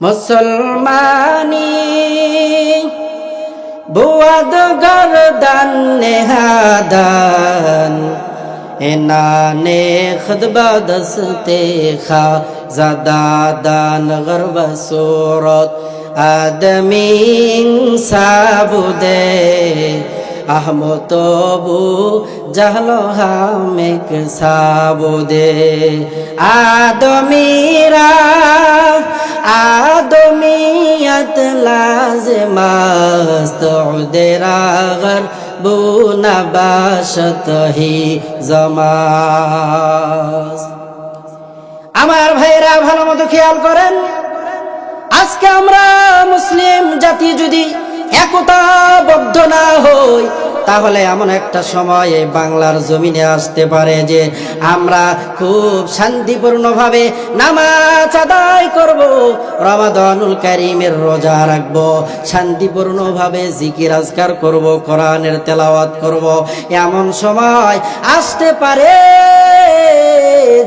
মুসলমানি বুয়াদ গরদান নেহাদান। এনানে খুদবা দস্তে খা জাদাদান গরব সুরত। আদমি সাবুদে আহমতবু জাহল হামেক সাবুদে আদমিরা জমাস। আমার ভাইরা ভালো মতো খেয়াল করেন। আজকে আমরা মুসলিম জাতি যদি একতাবদ্ধ না হই, তাহলে এমন একটা সময় এই বাংলার জমিনে আসতে পারে যে আমরা খুব শান্তিপূর্ণভাবে নামাজ করব রমাদানুল কারিমের রোজা রাখব, শান্তিপূর্ণভাবে জিকির আজকার করব, কোরআনের তেলাওয়াত করব। এমন সময় আসতে পারে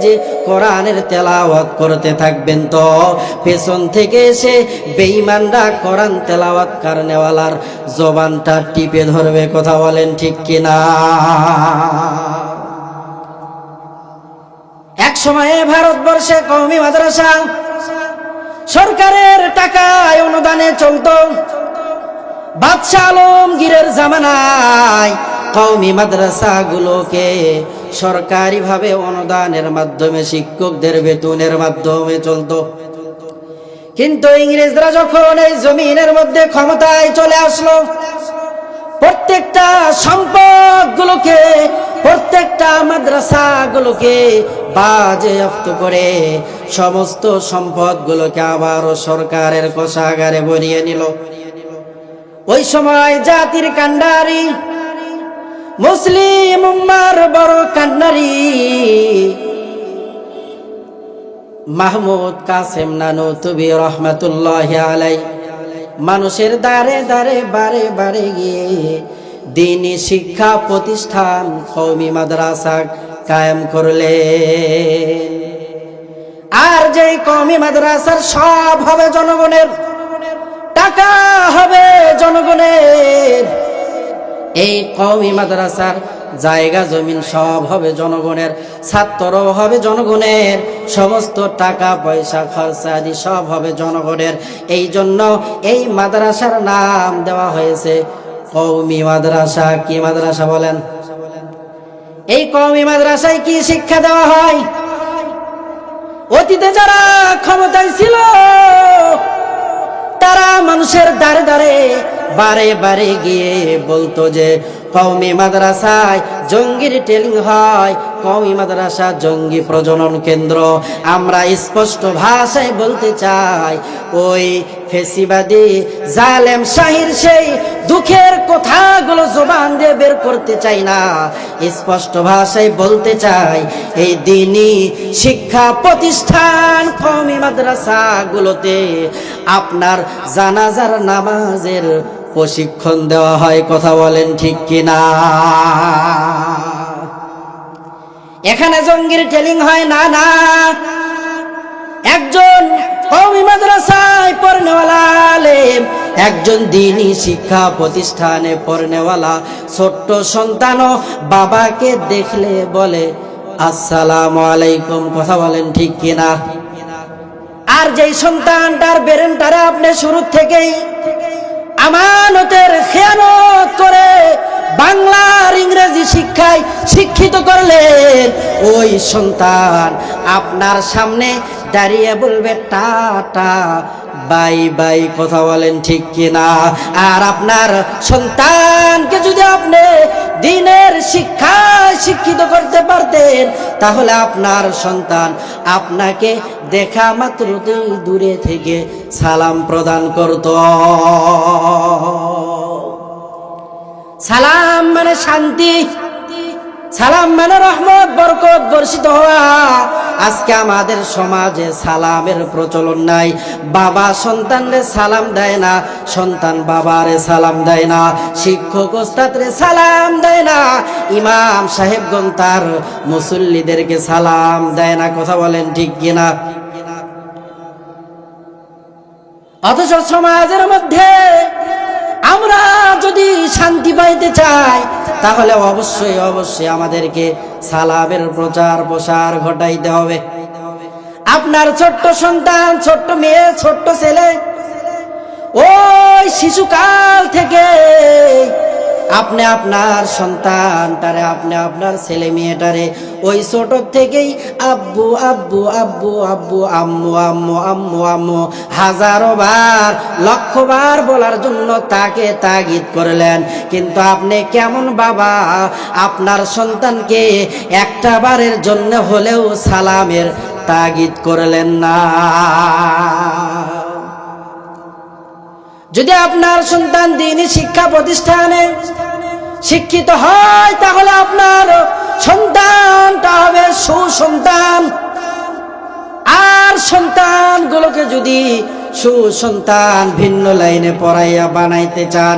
যে কোরআনের তেলাওয়াত করতে থাকবেন তো। পেছন থেকে এসে কোরআন তেলাওয়াত কারণেওয়ালার জবানটা টিপে ধরবে, কথা বলেন ঠিক কিনা? এক সময়ে ভারতবর্ষে কওমি মাদ্রাসা সরকারের টাকায় অনুদানে চলতো। বাদশাহ আলমগীরের জামানায় কওমি মাদ্রাসাগুলোকে সরকারিভাবে অনুদানের মাধ্যমে, শিক্ষকদের বেতনের মাধ্যমে চলতো। কিন্তু ইংরেজরা যখন এই জমিনের মধ্যে ক্ষমতায় চলে আসলো, প্রত্যেকটা সম্পদগুলোকে প্রত্যেকটা মাদ্রাসাগুলোকে বাজেয়াপ্ত করে, সমস্ত সম্পদগুলোকে আবারও সরকারের কোষাগারে ভরিয়ে নিল। ওই সময় জাতির কান্ডারি মুসলিম উম্মার বড় কান্ডারি মাহমুদ কাসেম নানু তুবি রহমতুল্লাহ আলাই মানুষের দ্বারে দ্বারে বারে বারে গিয়ে দিনী শিক্ষা প্রতিষ্ঠান কৌমি মাদ্রাসা কায়েম করলেন। আর যে কৌমি মাদ্রাসার সব হবে জনগণের, টাকা হবে জনগণের। এই কওমি মাদ্রাসার জায়গা, জমিন সব হবে জনগণের ছাত্র হবে জনগণের, সমস্ত টাকা, পয়সা, খরচা আদি সব হবে জনগণের। এই জন্য এই মাদ্রাসার নাম দেওয়া হয়েছে কওমি মাদ্রাসা, কি মাদ্রাসা বলেন? এই কৌমি মাদ্রাসায় কি শিক্ষা দেওয়া হয়? অতীতে যারা ক্ষমতায় ছিল, তারা মানুষের দ্বারে দ্বারে, বারে বারে গিয়ে বলতো যে কৌমি মাদ্রাসায় জঙ্গির ট্রেনিং হয়। কৌমি মাদ্রাসা জঙ্গি প্রজনন কেন্দ্র। আমরা স্পষ্ট ভাষায় বলতে চাই, ওই ফেসিবাদী জালেম শাহির সেই দুঃখের কথাগুলো জবান দিয়ে বের করতে চাই না। স্পষ্ট ভাষায় বলতে চাই, এই দিনই শিক্ষা প্রতিষ্ঠান কৌমি মাদ্রাসাগুলোতে আপনার জানাজার নামাজের প্রশিক্ষণ দেওয়া হয়, কথা বলেন ঠিক কিনা? এখানে জঙ্গির ট্রেনিং হয়, না না। একজন একজন দিনই শিক্ষা প্রতিষ্ঠানে পড়নেওয়ালা। ছোট্ট সন্তানও বাবাকে দেখলে বলে, আসসালামু আলাইকুম। কথা বলেন ঠিক কিনা? আর যেই সন্তানটার বেরেনটারে আপনি শুরু থেকেই আমানতের খেয়ানত করে বাংলার ইংরেজি শিক্ষায় শিক্ষিত করলেন, ওই সন্তান আপনার সামনে দাঁড়িয়ে বলবে, টাটা, বাই বাই। কথা বলেন ঠিক কিনা? আর আপনার সন্তানকে যদি আপনি দিনের শিক্ষায় শিক্ষিত করতে পারতেন, তাহলে আপনার সন্তান আপনাকে দেখা মাত্র দূরে থেকে সালাম প্রদান করত। সালাম মানে শান্তি। সালাম মানে রহমত, বরকত, বর্ষিত হওয়া। আজকে আমাদের সমাজে সালামের প্রচলন নাই। বাবা সন্তানরে সালাম দেয় না, সন্তান বাবারে সালাম দেয় না, শিক্ষক ওস্তাদরে সালাম দেয় না, ইমাম সাহেবগণ তার মুসল্লিদেরকে সালাম দেয় না। কথা বলেন ঠিক কিনা? অথচ সমাজের মধ্যে আমরা যদি শান্তি পাইতে চাই, তাহলে অবশ্যই অবশ্যই আমাদেরকে সালামের প্রচার প্রসার ঘটাইতে হবে। আপনার ছোট্ট সন্তান, ছোট্ট মেয়ে, ছোট্ট ছেলে, ওই শিশুকাল থেকে আপনি আপনার সন্তানটারে আপনি আপনার ছেলে মেয়েটারে ওই ছোট থেকেই আব্বু আব্বু আব্বু আব্বু, আম্মু আম্মু আম্মু আম্মু হাজারো বার, লক্ষ বার বলার জন্য তাকে তাগিদ করলেন। কিন্তু আপনি কেমন বাবা? আপনার সন্তানকে একটা বারের জন্য হলেও সালামের তাগিদ করলেন না। যদি আপনার সন্তান দিনই শিক্ষা প্রতিষ্ঠানে শিক্ষিত হয়, তাহলে আপনার সন্তানটা হবে সুসন্তান। আর সন্তানগুলোকে যদি সুসন্তান ভিন্ন লাইনে পড়াইয়া বানাইতে চান,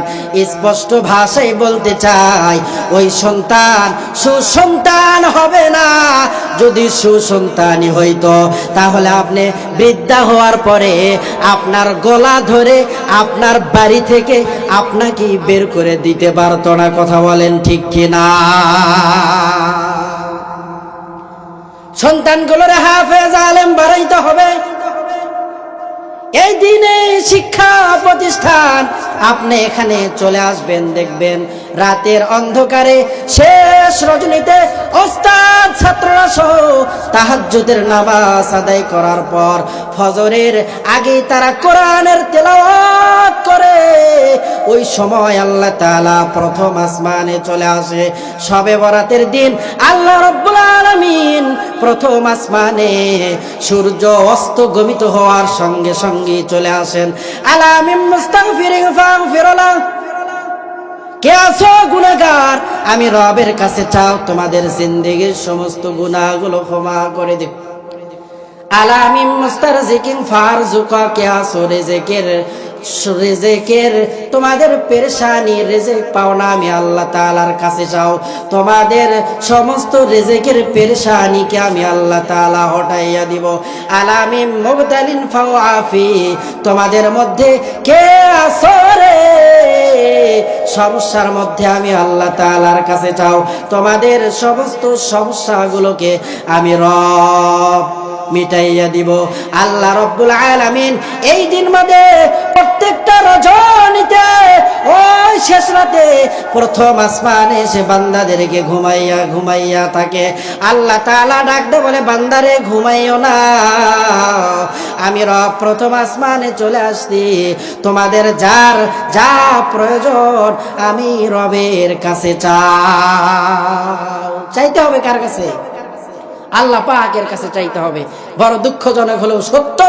স্পষ্ট ভাষায় বলতে চাই, ওই সন্তান সুসন্তান হবে না। যদি সুসন্তানই হইতো, তাহলে আপনি বৃদ্ধা হওয়ার পরে আপনার গলা ধরে আপনার বাড়ি থেকে আপনাকে বের করে দিতে পারত না, কথা বলেন ঠিক কিনা? সন্তানগুলোর হাফেজ আলেম বাড়াইতে হবে। এই দিনে শিক্ষা প্রতিষ্ঠান আপনি এখানে চলে আসবেন দেখবেন রাতের অন্ধকারে শেষ রজনীতে ওস্তাদ ছাত্ররা সহ তাহাজ্জুদের নামাজ আদায় করার পর ফজরের আগে তারা কোরআনের তেলাওয়াত করে। ওই সময় আল্লাহ তাআলা প্রথম আসমানে চলে আসে। সবে বরাতের দিন আল্লাহ রব্বুল আলামিন প্রথম আসমানে সূর্য অস্ত গমিত হওয়ার সঙ্গে সঙ্গে চলে আসেন। আলামিম মুস্তাগফিরিন ফাগফিরলা কে আছো গুণাগার আমি রবের কাছে চাও তোমাদের জিন্দেগির সমস্ত গুণাগুলো ক্ষমা করে দেব আলামিম মুস্তারজিকিন ফারজুকা, কে আছো রেজেকের রেজেকের, তোমাদের পেরেশানি রেজেক পাও না, আমি আল্লাহ তাআলার কাছে যাও। তোমাদের সমস্ত রেজেকের পেরেশানিকে আমি আল্লাহ তাআলা হটাইয়া দিব। আলামিম মুবতালিন ফাও আফি তোমাদের মধ্যে কে আছো রে? সমস্যার মধ্যে আমি আল্লাহ তাআলার কাছে যাও। তোমাদের সমস্ত সমস্যাগুলোকে আমি রব মিটাইয়া দিব। আল্লাহ রব্বুল আলামিন এই দিন মধ্যে প্রত্যেকটা রজনীতে ওই শেষ রাতে প্রথম আসমানে এসে বান্দাদেরকে ঘুমাইয়া ঘুমাইয়া থাকে। আল্লাহ তাআলা ডাকতে বলে, বান্দারে ঘুমাইও না। আমি রব, প্রথম আসমানে চলে আসছি। তোমাদের যার যা প্রয়োজন আমি রবের কাছে চাও চাইতে হবে কার কাছে? আল্লাহ পাকের কাছে চাইতে হবে। বড় দুঃখজনক হলেও সত্য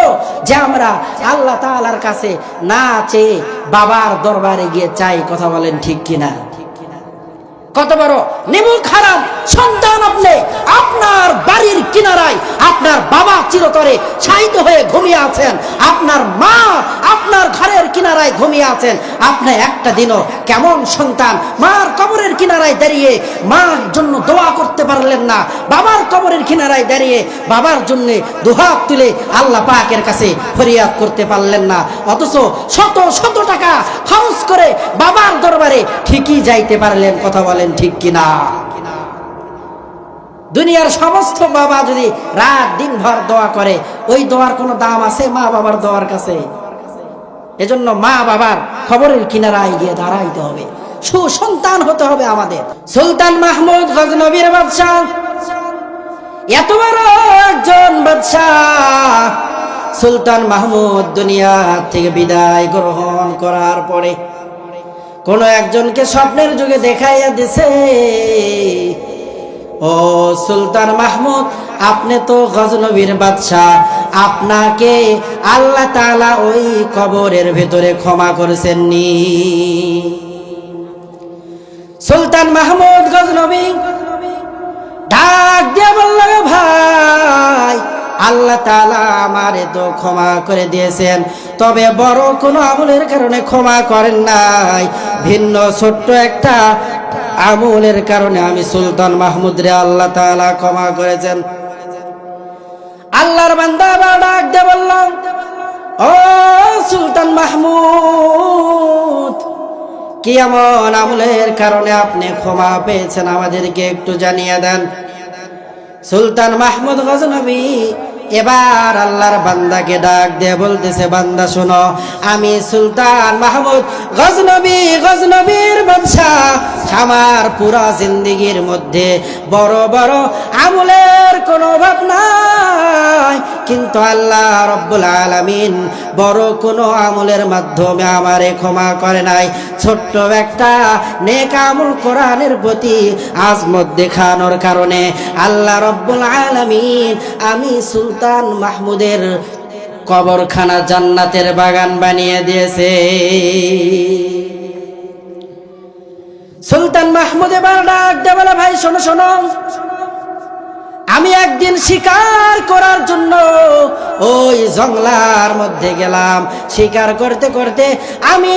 যে আমরা আল্লাহ তালার কাছে না চেয়ে বাবার দরবারে গিয়ে চাই, কথা বলেন ঠিক কিনা? কত বড়? নিমুখ খারাপ সন্তান আপনি, আপনার বাড়ির কিনারায় আপনার বাবা চিরতরে শায়িত হয়ে ঘুমিয়ে আছেন। আপনার মা আপনার ঘরের কিনারায় ঘুমিয়ে আছেন। আপনি একটা দিনও কেমন সন্তান, মার কবরের কিনারায় দাঁড়িয়ে মার জন্য দোয়া করতে পারলেন না। বাবার কবরের কিনারায় দাঁড়িয়ে বাবার জন্য দুহাত তুলে আল্লাহ পাকের কাছে ফরিয়াদ করতে পারলেন না। অথচ শত শত টাকা খরচ করে ঠিকই যাইতে পারলেন, কথা বলেন ঠিক কিনা? দুনিয়ার সমস্ত বাবা যদি রাত দিন ভর দোয়া করে, ওই দোয়ার কোনো দাম আছে? মা বাবার দোয়ার কাছে। এজন্য মা বাবার খবরের কিনারায় গিয়ে দাঁড়াইতে হবে। সুসন্তান হতে হবে আমাদের। সুলতান মাহমুদ গজনবীর বাদশাহ। এত বড় একজন বাদশাহ। সুলতান মাহমুদ দুনিয়া থেকে বিদায় গ্রহণ করার পরে কোন একজনকে স্বপ্নের যুগে দেখাইয়া দিছে। ও সুলতান মাহমুদ, আপনি তো গজনবীর বাদশাহ। আপনাকে আল্লাহ তাআলা ওই কবরের ভেতরে ক্ষমা করেছেন নি সুলতান মাহমুদ, গজনবী, ডাক দিয়ে বলল ভাই। আল্লাহ তাআলা আমারে তো ক্ষমা করে দিয়েছেন। তবে বড় কোনো আমলের কারণে ক্ষমা করেন নাই। ভিন্ন ছোট্ট একটা আমলের কারণে আমি সুলতান মাহমুদ রে আল্লাহ তাআলা ক্ষমা করেছেন। আল্লাহর বান্দা ডাক দিয়ে বলল, ও সুলতান মাহমুদ, কি এমন আমলের কারণে আপনি ক্ষমা পেয়েছেন আমাদেরকে একটু জানিয়ে দেন? সুলতান মাহমুদ গজনবী, এবার আল্লাহর বান্দাকে ডাক দিয়ে বলতেছে, বান্দা, শোনো, আমি সুলতান মাহমুদ গজনবী, গজনবীর বাদশাহ আমার পুরা জিন্দিগির মধ্যে বড় বড় আমলের কোনো অভাব নাই। কিন্তু আল্লাহ রব্বুল আলামিন বড় কোনো আমলের মাধ্যমে আমারে ক্ষমা করে নাই। ছোট্ট একটা নেক আমল কোরআনের প্রতি আজমত দেখানোর কারণে আল্লাহ রব্বুল আলামিন আমি সুলতান মাহমুদের কবরখানা জান্নাতের বাগান বানিয়ে দিয়েছে। সুলতান মাহমুদ এবার ডাক দেবালা ভাই শোনো শোনো। আমি একদিন শিকার করার জন্য ওই জংলার মধ্যে গেলাম। শিকার করতে করতে আমি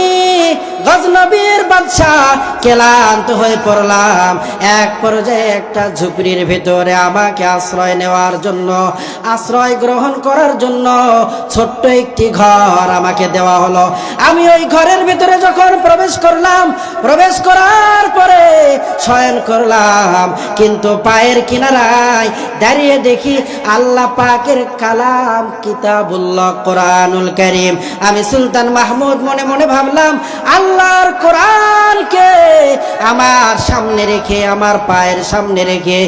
গজনবীর বাদশাহ ক্লান্ত হয়ে পড়লাম। এক পর্যায়ে একটা ঝুপড়ির ভিতরে আমাকে আশ্রয় নেওয়ার জন্য, আশ্রয় গ্রহণ করার জন্য ছোট্ট একটি ঘর আমাকে দেওয়া হলো। আমি ওই ঘরের ভিতরে যখন প্রবেশ করলাম, প্রবেশ করার পরে শয়ন করলাম, কিন্তু পায়ের কিনারায় দাঁড়িয়ে দেখি আল্লাহ পাকের কালাম কিতাবুল্লাহ কোরআনুল করিম। আমি সুলতান মাহমুদ মনে মনে ভাবলাম, আল্লাহর কোরআনকে আমার সামনে রেখে, আমার পায়ের সামনে রেখে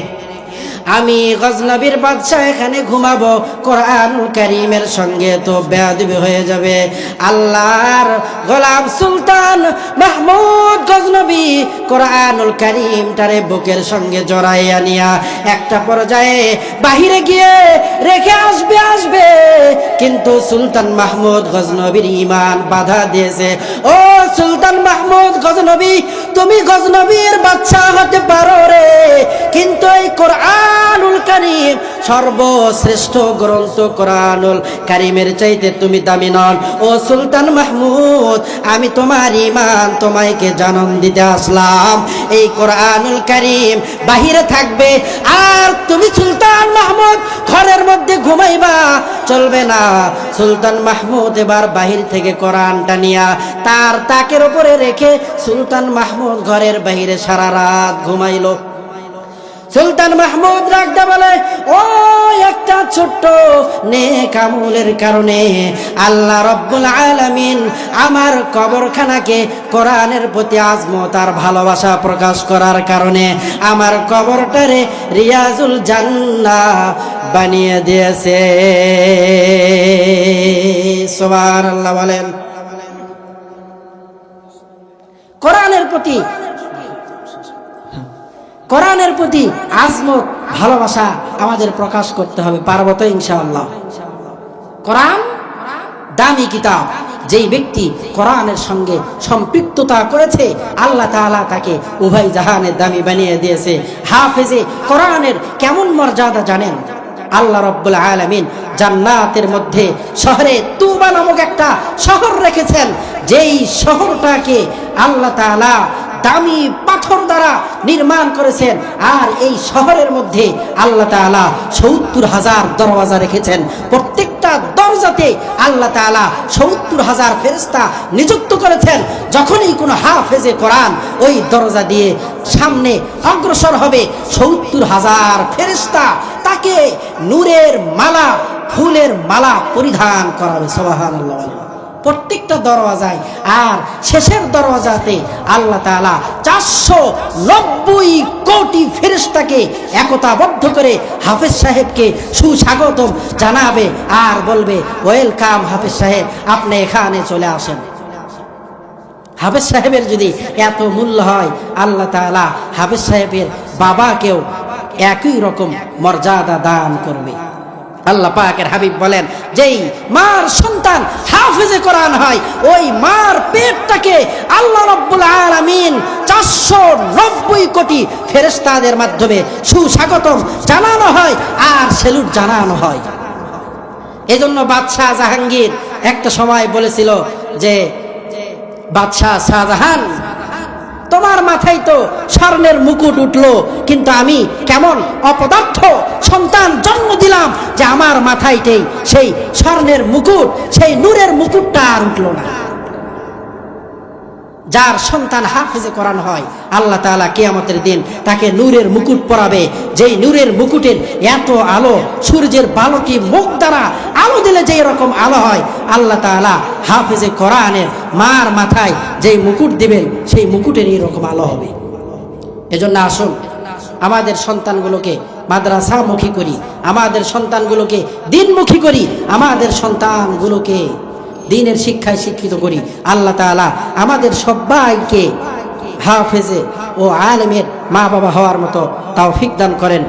আমি গজনবীর বাদশাহ এখানে ঘুমাবো, কোরআনুল করিমের সঙ্গে তো বেয়াদবি হয়ে যাবে। আল্লাহর গোলাম সুলতান মাহমুদ গজনবী কোরআনুল করিমটারে বুকের সঙ্গে জড়াইয়া নিয়া একটা পর্যায়ে বাহিরে গিয়ে রেখে আসবে আসবে। কিন্তু সুলতান মাহমুদ গজনবীর ইমান বাধা দিয়েছে। ও সুলতান মাহমুদ গজনবী, তুমি গজনবীর বাচ্চা হতে পারো রে। কিন্তু এই কোরআনুল কারিম, সর্বশ্রেষ্ঠ গ্রন্থ কোরআনুল কারিমের চাইতে তুমি দামি নন। ও সুলতান মাহমুদ, আমি তোমার ইমান তোমাকে জানন দিতে আসলাম। এই কোরআনুল কারিম বাহিরে থাকবে, আর তুমি সুলতান মাহমুদ, ঘরের মধ্যে ঘুমাইবা, চলবে না। সুলতান মাহমুদ এবার বাহির থেকে কোরআনটা নিয়া, তার তাকের উপরে রেখে সুলতান মাহমুদ ঘরের বাহিরে সারা রাত ঘুমাইলো। সুলতান মাহমুদ রাখতে বলে, ও, একটা ছোট্ট নেক আমলের কারণে আল্লাহ রব্বুল আলামিন আমার কবরখানাকে কোরআনের প্রতি আজমত আর ভালোবাসা প্রকাশ করার কারণে আমার কবরটারে রিয়াজুল জান্না বানিয়ে দিয়েছে। সোবার আল্লাহ বলেন। কোরআনের প্রতি কোরআনের প্রতি আজমত ভালোবাসা আমাদের প্রকাশ করতে হবে, পারব তো ইনশাআল্লাহ। কোরআন দামি কিতাব, যেই ব্যক্তি কোরআনের সঙ্গে সম্পৃক্ততা করেছে, আল্লাহ তাআলা তাকে উভয় জাহানের দামি বানিয়ে দিয়েছে। হাফেজে কোরআনের কেমন মর্যাদা জানেন? আল্লাহ রব্বুল আলামিন জান্নাতের মধ্যে শহরে তুবা নামক একটা শহর রেখেছেন, যেই শহরটাকে আল্লাহ তাআলা দামি পাথর দ্বারা নির্মাণ করেছেন। আর এই শহরের মধ্যে আল্লাহ তাআলা সত্তর হাজার দরওয়াজা রেখেছেন। প্রত্যেকটা দরজাতে আল্লাহ তাআলা সত্তর হাজার ফেরেস্তা নিযুক্ত করেছেন। যখনই কোনো হাফেজে কোরআন ওই দরজা দিয়ে সামনে অগ্রসর হবে, সত্তর হাজার ফেরেস্তা তাকে নূরের মালা, ফুলের মালা পরিধান করাবে সবাহান আল্লাহ প্রত্যেকটা দরওয়াজায় আর শেষের দরওয়াজাতে আল্লাহ তাআলা চারশো নব্বই কোটি ফেরেশতাকে একতাবদ্ধ করে হাফেজ সাহেবকে সুস্বাগতম জানাবে আর বলবে, ওয়েলকাম হাফেজ সাহেব, আপনি এখানে চলে আসেন। হাফেজ সাহেবের যদি এত মূল্য হয়, আল্লাহ তাআলা হাফেজ সাহেবের বাবাকেও একই রকম মর্যাদা দান করবে। আল্লাহ পাকের হাবিব বলেন, যেই মার সন্তান হাফেজে কোরআন হয়, ওই মার পেটটাকে আল্লাহ রব্বুল আলামিন চারশো নব্বই কোটি ফেরেস্তাদের মাধ্যমে সুস্বাগতম জানানো হয় আর সেলুট জানানো হয়। এজন্য বাদশাহ জাহাঙ্গীর একটা সময় বলেছিল যে, বাদশাহ শাহজাহান তোমার মাথায় তো স্বর্ণের মুকুট উঠল, কিন্তু আমি কেমন অপদার্থ সন্তান জন্ম দিলাম যে আমার মাথায়তেই সেই স্বর্ণের মুকুট, সেই নূরের মুকুটটা আর উঠল না। যার সন্তান হাফেজে করানো হয়, আল্লাহ তাআলা কিয়ামতের দিন তাকে নূরের মুকুট পরাবে। যেই নূরের মুকুটের এত আলো সূর্যের বালকি মুখ দ্বারা আলো দিলে যেই রকম আলো হয়, আল্লাহ তাআলা হাফেজে কোরআনের মার মাথায় যেই মুকুট দিবেন, সেই মুকুটের এইরকম আলো হবে। এজন্য আসুন, আমাদের সন্তানগুলোকে মাদ্রাসামুখী করি, আমাদের সন্তানগুলোকে দিনমুখী করি, আমাদের সন্তানগুলোকে দিনের শিক্ষায় শিক্ষিত করি। আল্লাহ তাআলা আমাদের সবাইকে হাফেজে ও আলেমের মা বাবা হওয়ার মতো তাও দান করেন।